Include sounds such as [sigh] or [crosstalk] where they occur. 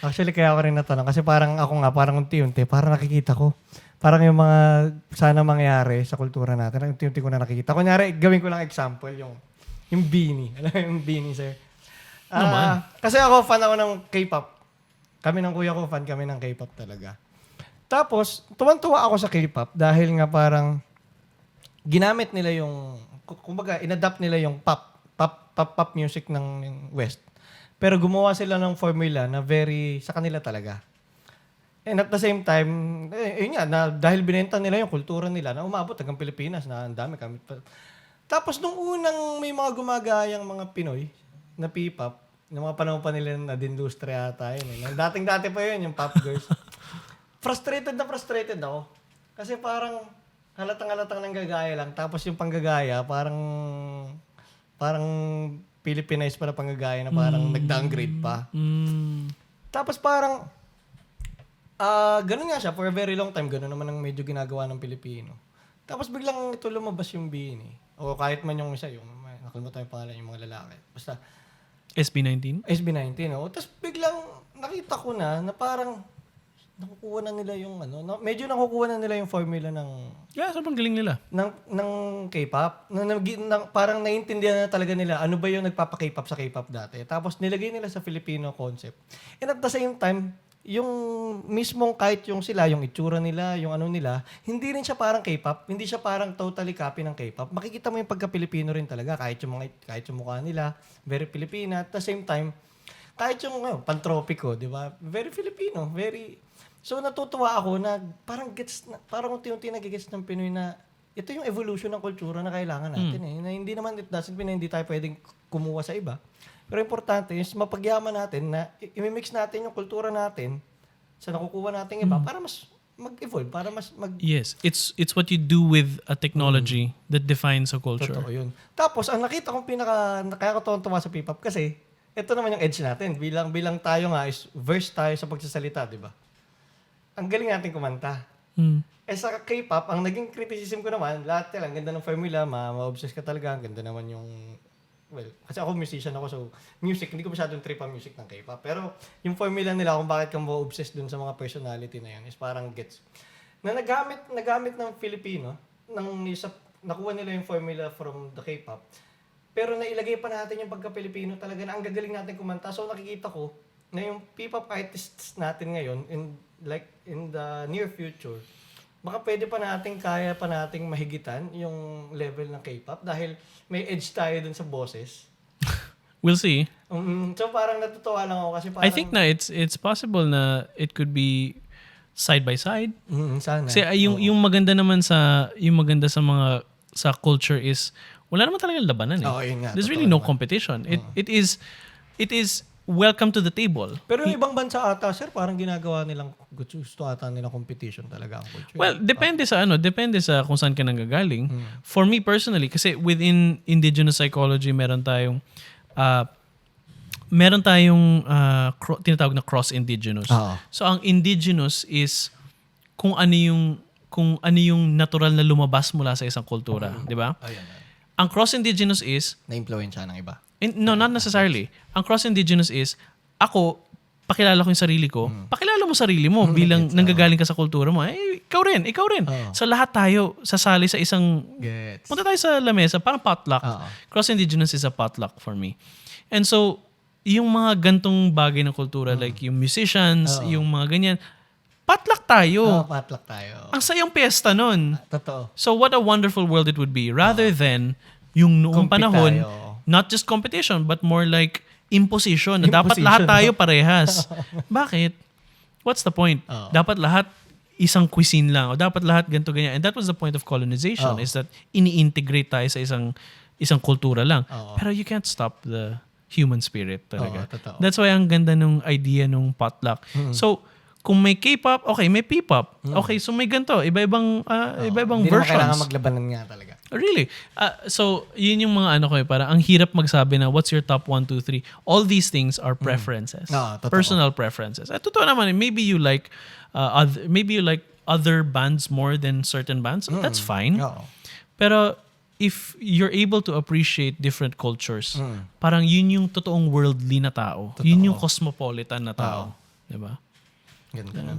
Actually, kaya ako rin natanong. Kasi parang ako nga, parang unti-unti, parang nakikita ko. Parang yung mga sana mangyari sa kultura natin, unti-unti ko na nakikita. Kunyari, gawin ko lang example, yung, yung beanie. [laughs] Alam mo yung beanie, sir? Ah, Naman. kasi ako, fan ako ng K-pop. Kami ng kuya ko, fan kami ng K-pop talaga. Tapos, tuwan-tuwa ako sa K-pop dahil nga parang ginamit nila yung, ku- kumbaga, inadapt nila yung pop, pop, pop, pop music ng West. Pero gumawa sila ng formula na very sa kanila talaga. And at the same time, eh, yun nga, na, dahil binenta nila yung kultura nila na umabot hanggang Pilipinas na ang dami kami. Tapos nung unang may mga gumagayang mga Pinoy na P-pop, ng mga panahon pa nila na Dinlustre ata yun. Eh. Dating-dati pa yun, yung pop girls. [laughs] frustrated na frustrated ako. Kasi parang halatang-halatang nang gagaya lang. Tapos yung panggagaya, parang parang Philippinized pa na panggagaya na parang nag-downgrade pa. Mm. Tapos parang, ah ganun nga siya, for a very long time, ganun naman ang medyo ginagawa ng Pilipino. Tapos biglang ito lumabas yung Bini. O kahit man yung isa, yung, nakalimutan yung pangalan, yung mga lalaki. Basta, SB19? SB19, no? Tapos biglang nakita ko na, na parang, nakukuha na nila yung ano, na, medyo nakukuha na nila yung formula ng Yeah, sobrang galing nila. ng ng K-pop. Na, na, na- parang naiintindihan na talaga nila ano ba yung nagpapa-K-pop sa K-pop dati. Tapos nilagay nila sa Filipino concept. And at the same time, yung mismong kahit yung sila, yung itsura nila, yung ano nila, hindi rin siya parang K-pop, hindi siya parang totally copy ng K-pop. Makikita mo yung pagka-Pilipino rin talaga kahit yung mga kahit yung mukha nila, very Filipina. At the same time, kahit yung ano, pantropiko, di ba? Very Filipino, very So natutuwa ako na parang gets na, parang unti-unti nagigets ng Pinoy na ito yung evolution ng kultura na kailangan natin eh. Na hindi naman it doesn't mean na hindi tayo pwedeng kumuha sa iba. Pero importante is mapagyaman natin na i-mix natin yung kultura natin sa nakukuha nating iba para mas mag-evolve, para mas mag Yes, it's it's what you do with a technology that defines a culture. Totoo yun. Tapos, ang nakita kong pinaka, kaya ko tuwa sa P-pop kasi, ito naman yung edge natin. Bilang, bilang tayo nga is verse tayo sa pagsasalita, di ba? Ang galing natin kumanta. Mm. Eh sa K-pop, ang naging criticism ko naman, lahat yan, ang ganda ng formula, ma- ma-obsess ka talaga, ang ganda naman yung, well, kasi ako musician ako, so music, hindi ko masyadong trip ang music ng K-pop. Pero yung formula nila kung bakit ka ma-obsess dun sa mga personality na yan is parang gets. Na nagamit, nagamit ng Filipino, ng isa, nakuha nila yung formula from the K-pop, pero nailagay pa natin yung pagka-Pilipino talaga na ang gagaling natin kumanta. So nakikita ko na yung P-pop artists natin ngayon, in, like in the near future, baka pwede pa natin, kaya pa nating mahigitan yung level ng K-pop dahil may edge tayo dun sa boses. [laughs] We'll see. Um, so parang natutuwa lang ako kasi parang... I think na it's it's possible na it could be side by side. Mm, sana. Kasi ay, yung yung maganda naman sa yung maganda sa mga sa culture is wala naman talagang labanan eh. Oo, yun nga, There's totoo really no naman. competition. It it is it is welcome to the table. Pero yung ibang bansa ata, sir, parang ginagawa nilang gusto ata nilang competition talaga ang culture. Well, depende sa ano, depende sa kung saan ka nanggagaling. Hmm. For me personally, kasi within indigenous psychology, meron tayong ah, meron tayong ah, cro- tinatawag na cross-indigenous. Oo. So ang indigenous is kung ano yung kung ano yung natural na lumabas mula sa isang kultura, Hmm. di ba? Ang cross-indigenous is Na-influensya ng iba. In- no, not necessarily. Ang cross-indigenous is ako pakilala ko yung sarili ko, Hmm. pakilala mo sarili mo bilang nanggagaling ka sa kultura mo. Eh, ikaw rin, ikaw rin. Oo. So lahat tayo sasali sa isang Gets. Punta tayo sa lamesa, parang potluck. Oo. Cross-indigenous is a potluck for me. And so, yung mga gantong bagay ng kultura, like yung musicians. Oo. yung mga ganyan, potluck tayo. Oh, patlak tayo. Ang sayang piyesta nun. Totoo. So, what a wonderful world it would be. Rather than yung noong Compete panahon, tayo. Not just competition, but more like imposition. Na dapat lahat tayo parehas. [laughs] Bakit? What's the point? Oo. Dapat lahat isang cuisine lang o dapat lahat ganito ganyan. And that was the point of colonization Oo. is that ini-integrate tayo sa isang isang kultura lang. Oo. Pero you can't stop the human spirit talaga. Totoo. That's why ang ganda nung idea nung potluck. So, kung may K-pop, okay, may P-pop. Okay, so may ganito, iba-ibang ah, iba-ibang Hindi naman kailangan versions. maglabanan nga talaga. Really? Ah, so, yun yung mga ano ko eh, para ang hirap magsabi na what's your top 1, 2, 3. All these things are preferences. Ah, totoo. Personal preferences. At totoo naman, eh, maybe you like uh, other, maybe you like other bands more than certain bands. That's fine. Oo. Pero if you're able to appreciate different cultures, Mm. parang yun yung totoong worldly na tao. Yun yung cosmopolitan na tao. 'di ba? Ganda.